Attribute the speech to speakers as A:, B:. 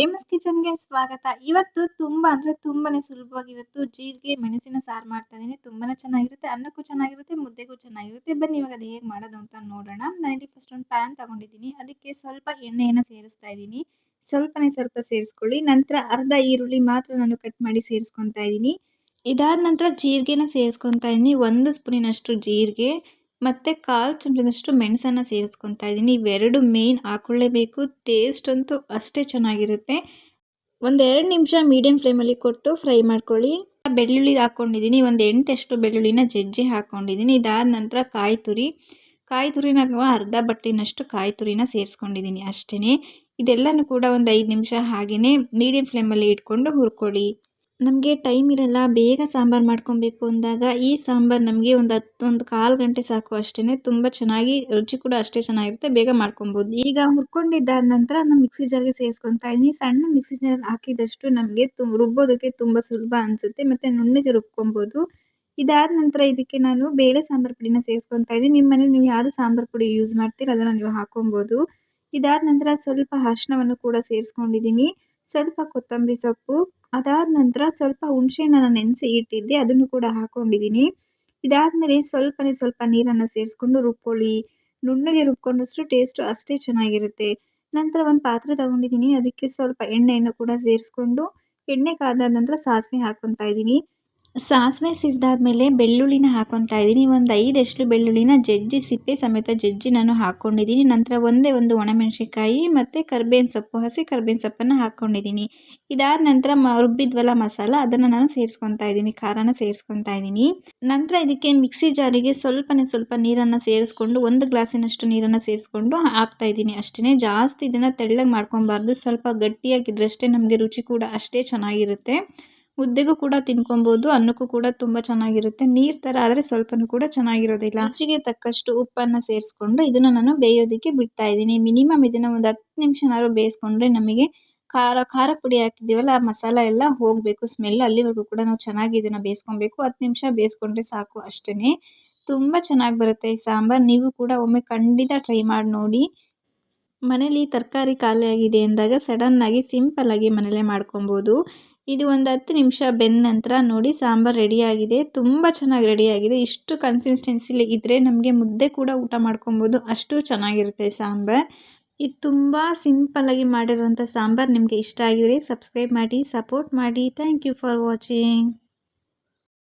A: ಏಮಸ್ ಕಿಚನ್ಗೆ ಸ್ವಾಗತ. ಇವತ್ತು ತುಂಬ ಅಂದರೆ ತುಂಬಾನೇ ಸುಲಭವಾಗಿ ಇವತ್ತು ಜೀರಿಗೆ, ಮೆಣಸಿನ ಸಾರು ಮಾಡ್ತಾ ಇದ್ದೀನಿ ತುಂಬಾನೇ ಚೆನ್ನಾಗಿರುತ್ತೆ, ಅನ್ನಕ್ಕೂ ಚೆನ್ನಾಗಿರುತ್ತೆ, ಮುದ್ದೆಗೂ ಚೆನ್ನಾಗಿರುತ್ತೆ. ಬನ್ನಿ ಇವಾಗ ಅದು ಹೇಗೆ ಮಾಡೋದು ಅಂತ ನೋಡೋಣ. ನಾನಿಲ್ಲಿ ಫಸ್ಟ್ ಒಂದು ಪ್ಯಾನ್ ತಗೊಂಡಿದ್ದೀನಿ. ಅದಕ್ಕೆ ಸ್ವಲ್ಪ ಎಣ್ಣೆಯನ್ನು ಸೇರಿಸ್ತಾ ಇದ್ದೀನಿ ಸ್ವಲ್ಪನೇ ಸ್ವಲ್ಪ ಸೇರಿಸ್ಕೊಳ್ಳಿ. ನಂತರ ಅರ್ಧ ಈರುಳ್ಳಿ ಮಾತ್ರ ನಾನು ಕಟ್ ಮಾಡಿ ಸೇರಿಸ್ಕೊತಾ ಇದ್ದೀನಿ ಇದಾದ ನಂತರ ಜೀರಿಗೆನ ಸೇರಿಸ್ಕೊತಾ ಇದ್ದೀನಿ ಒಂದು ಸ್ಪೂನಿನಷ್ಟು ಜೀರಿಗೆ. ಮತ್ತು ಕಾಲು ಚಮಚದಷ್ಟು ಮೆಣಸನ್ನು ಸೇರಿಸ್ಕೊತಾ ಇದ್ದೀನಿ. ಇವೆರಡು ಮೇನ್ ಹಾಕ್ಕೊಳ್ಳೇಬೇಕು ಟೇಸ್ಟ್ ಅಂತೂ ಅಷ್ಟೇ ಚೆನ್ನಾಗಿರುತ್ತೆ. ಒಂದೆರಡು ನಿಮಿಷ ಮೀಡಿಯಮ್ ಫ್ಲೇಮಲ್ಲಿ ಕೊಟ್ಟು ಫ್ರೈ ಮಾಡ್ಕೊಳ್ಳಿ. ಬೆಳ್ಳುಳ್ಳಿ ಹಾಕ್ಕೊಂಡಿದ್ದೀನಿ ಒಂದು ಎಂಟಷ್ಟು ಬೆಳ್ಳುಳ್ಳಿನ ಜಜ್ಜಿ ಹಾಕ್ಕೊಂಡಿದ್ದೀನಿ ಇದಾದ ನಂತರ ಕಾಯಿ ತುರಿ ಕಾಯಿ ತುರಿನ ಅರ್ಧ ಬಟ್ಟಿನಷ್ಟು ಕಾಯಿ ತುರಿನ ಸೇರಿಸ್ಕೊಂಡಿದ್ದೀನಿ ಅಷ್ಟೇ ಇದೆಲ್ಲನೂ ಕೂಡ ಒಂದು ಐದು ನಿಮಿಷ ಹಾಗೆಯೇ ಮೀಡಿಯಮ್ ಫ್ಲೇಮಲ್ಲಿ ಇಟ್ಕೊಂಡು ಹುರ್ಕೊಳ್ಳಿ. ನಮಗೆ ಟೈಮ್ ಇರಲ್ಲ, ಬೇಗ ಸಾಂಬಾರು ಮಾಡ್ಕೊಬೇಕು ಅಂದಾಗ ಈ ಸಾಂಬಾರು ನಮಗೆ ಒಂದು ಹತ್ತು ಒಂದು ಕಾಲು ಗಂಟೆ ಸಾಕು ಅಷ್ಟೇ ತುಂಬ ಚೆನ್ನಾಗಿ ರುಚಿ ಕೂಡ ಅಷ್ಟೇ ಚೆನ್ನಾಗಿರುತ್ತೆ, ಬೇಗ ಮಾಡ್ಕೊಬೋದು. ಈಗ ಹುರ್ಕೊಂಡಿದ್ದಾದ ನಂತರ ನಾನು ಮಿಕ್ಸಿ ಜಾರ್ಗೆ ಸೇರಿಸ್ಕೊತಾ ಇದ್ದೀನಿ ಸಣ್ಣ ಮಿಕ್ಸಿ ಜಾರಲ್ಲಿ ಹಾಕಿದಷ್ಟು ನಮಗೆ ತು, ರುಬ್ಬೋದಕ್ಕೆ ತುಂಬ ಸುಲಭ ಅನಿಸುತ್ತೆ, ಮತ್ತು ನುಣ್ಣಗೆ ರುಬ್ಕೊಬೋದು. ಇದಾದ ನಂತರ ಇದಕ್ಕೆ ನಾನು ಬೇಳೆ ಸಾಂಬಾರು ಪುಡಿನ ಸೇರಿಸ್ಕೊತಾ ಇದ್ದೀನಿ ನಿಮ್ಮ ಮನೇಲಿ ನೀವು ಯಾವುದು ಸಾಂಬಾರು ಪುಡಿ ಯೂಸ್ ಮಾಡ್ತೀರ ಅದನ್ನು ನೀವು ಹಾಕೊಬೋದು. ಇದಾದ ನಂತರ ಸ್ವಲ್ಪ ಅರ್ಶಿನವನ್ನು ಕೂಡ ಸೇರಿಸ್ಕೊಂಡಿದ್ದೀನಿ ಸ್ವಲ್ಪ ಕೊತ್ತಂಬರಿ ಸೊಪ್ಪು, ಅದಾದ ನಂತರ ಸ್ವಲ್ಪ ಹುಣಸೆಹಣ್ಣನ್ನು ನೆನೆಸಿ ಇಟ್ಟಿದ್ದೆ, ಅದನ್ನು ಕೂಡ ಹಾಕ್ಕೊಂಡಿದ್ದೀನಿ ಇದಾದಮೇಲೆ ಸ್ವಲ್ಪನೇ ಸ್ವಲ್ಪ ನೀರನ್ನು ಸೇರಿಸ್ಕೊಂಡು ರುಬ್ಕೊಳ್ಳಿ. ನುಣ್ಣಗೆ ರುಬ್ಕೊಂಡಷ್ಟು ಟೇಸ್ಟು ಅಷ್ಟೇ ಚೆನ್ನಾಗಿರುತ್ತೆ. ನಂತರ ಒಂದು ಪಾತ್ರೆ ತಗೊಂಡಿದ್ದೀನಿ, ಅದಕ್ಕೆ ಸ್ವಲ್ಪ ಎಣ್ಣೆಯನ್ನು ಕೂಡ ಸೇರಿಸ್ಕೊಂಡು, ಎಣ್ಣೆ ಕಾದಾದ ನಂತರ ಸಾಸಿವೆ ಹಾಕ್ಕೊತಾ ಇದ್ದೀನಿ. ಸಾಸಿವೆ ಸಿಡ್ದಾದ್ಮೇಲೆ ಬೆಳ್ಳುಳ್ಳಿನ ಹಾಕೊತಾ ಇದ್ದೀನಿ. ಒಂದು ಐದಷ್ಟು ಬೆಳ್ಳುಳ್ಳಿನ ಜಜ್ಜಿ, ಸಿಪ್ಪೆ ಸಮೇತ ಜಜ್ಜಿ ನಾನು ಹಾಕ್ಕೊಂಡಿದ್ದೀನಿ ನಂತರ ಒಂದೇ ಒಂದು ಒಣಮೆಣಸಿನ್ಕಾಯಿ ಮತ್ತು ಕರ್ಬೇವಿನ ಸೊಪ್ಪು ಹಸಿ ಕರ್ಬೇವಿನ ಸೊಪ್ಪನ್ನು ಹಾಕ್ಕೊಂಡಿದ್ದೀನಿ ಇದಾದ ನಂತರ ಮ, ರುಬ್ಬಿದ್ವಲ್ಲ ಮಸಾಲ, ಅದನ್ನು ನಾನು ಸೇರಿಸ್ಕೊತಾ ಇದ್ದೀನಿ, ಖಾರನ ಸೇರಿಸ್ಕೊತಾ ಇದ್ದೀನಿ. ನಂತರ ಇದಕ್ಕೆ ಮಿಕ್ಸಿ ಜಾರಿಗೆ ಸ್ವಲ್ಪನೇ ಸ್ವಲ್ಪ ನೀರನ್ನು ಸೇರಿಸ್ಕೊಂಡು, ಒಂದು ಗ್ಲಾಸಿನಷ್ಟು ನೀರನ್ನು ಸೇರಿಸ್ಕೊಂಡು ಹಾಕ್ತಾ ಇದ್ದೀನಿ. ಅಷ್ಟೇ ಜಾಸ್ತಿ ಇದನ್ನು ತೆಳ್ಳಗೆ ಮಾಡ್ಕೊಬಾರ್ದು. ಸ್ವಲ್ಪ ಗಟ್ಟಿಯಾಗಿದ್ದರಷ್ಟೇ ನಮಗೆ ರುಚಿ ಕೂಡ ಅಷ್ಟೇ ಚೆನ್ನಾಗಿರುತ್ತೆ. ಮುದ್ದೆಗೂ ಕೂಡ ತಿನ್ಕೊಬೋದು, ಅನ್ನಕ್ಕೂ ಕೂಡ ತುಂಬ ಚೆನ್ನಾಗಿರುತ್ತೆ. ನೀರು ಥರ ಆದರೆ ಸ್ವಲ್ಪನೂ ಕೂಡ ಚೆನ್ನಾಗಿರೋದಿಲ್ಲ. ರುಚಿಗೆ ತಕ್ಕಷ್ಟು ಉಪ್ಪನ್ನು ಸೇರಿಸ್ಕೊಂಡು ಇದನ್ನು ನಾನು ಬೇಯೋದಕ್ಕೆ ಬಿಡ್ತಾ ಇದ್ದೀನಿ. ಮಿನಿಮಮ್ ಇದನ್ನು ಒಂದು ಹತ್ತು ನಿಮಿಷನಾದ್ರು ಬೇಯಿಸ್ಕೊಂಡ್ರೆ ನಮಗೆ ಖಾರ ಖಾರ ಪುಡಿ ಹಾಕಿದ್ದೀವಲ್ಲ, ಆ ಮಸಾಲ ಎಲ್ಲ ಹೋಗಬೇಕು. ಸ್ಮೆಲ್ ಅಲ್ಲಿವರೆಗೂ ಕೂಡ ನಾವು ಚೆನ್ನಾಗಿ ಇದನ್ನು ಬೇಯಿಸ್ಕೊಬೇಕು. ಹತ್ತು ನಿಮಿಷ ಬೇಯಿಸ್ಕೊಂಡ್ರೆ ಸಾಕು ಅಷ್ಟೇ ತುಂಬ ಚೆನ್ನಾಗಿ ಬರುತ್ತೆ ಈ ಸಾಂಬಾರು. ನೀವು ಕೂಡ ಒಮ್ಮೆ ಖಂಡಿತ ಟ್ರೈ ಮಾಡಿ ನೋಡಿ. ಮನೇಲಿ ತರಕಾರಿ ಖಾಲಿಯಾಗಿದೆ ಅಂದಾಗ ಸಡನ್ನಾಗಿ ಸಿಂಪಲ್ಲಾಗಿ ಮನೇಲೇ ಮಾಡ್ಕೊಬೋದು. ಇದು ಒಂದು ಹತ್ತು ನಿಮಿಷ ಬೆಂದ ನಂತರ ನೋಡಿ ಸಾಂಬಾರು ರೆಡಿಯಾಗಿದೆ ತುಂಬ ಚೆನ್ನಾಗಿ ರೆಡಿಯಾಗಿದೆ ಇಷ್ಟು ಕನ್ಸಿಸ್ಟೆನ್ಸಿಲಿ ಇದ್ದರೆ ನಮಗೆ ಮುದ್ದೆ ಕೂಡ ಊಟ ಮಾಡ್ಕೊಬೋದು. ಅಷ್ಟು ಚೆನ್ನಾಗಿರುತ್ತೆ ಸಾಂಬಾರು. ಇದು ತುಂಬ ಸಿಂಪಲ್ಲಾಗಿ ಮಾಡಿರುವಂಥ ಸಾಂಬಾರು. ನಿಮಗೆ ಇಷ್ಟ ಆಗಿದ್ರೆ ಸಬ್ಸ್ಕ್ರೈಬ್ ಮಾಡಿ ಸಪೋರ್ಟ್ ಮಾಡಿ. Thank you for watching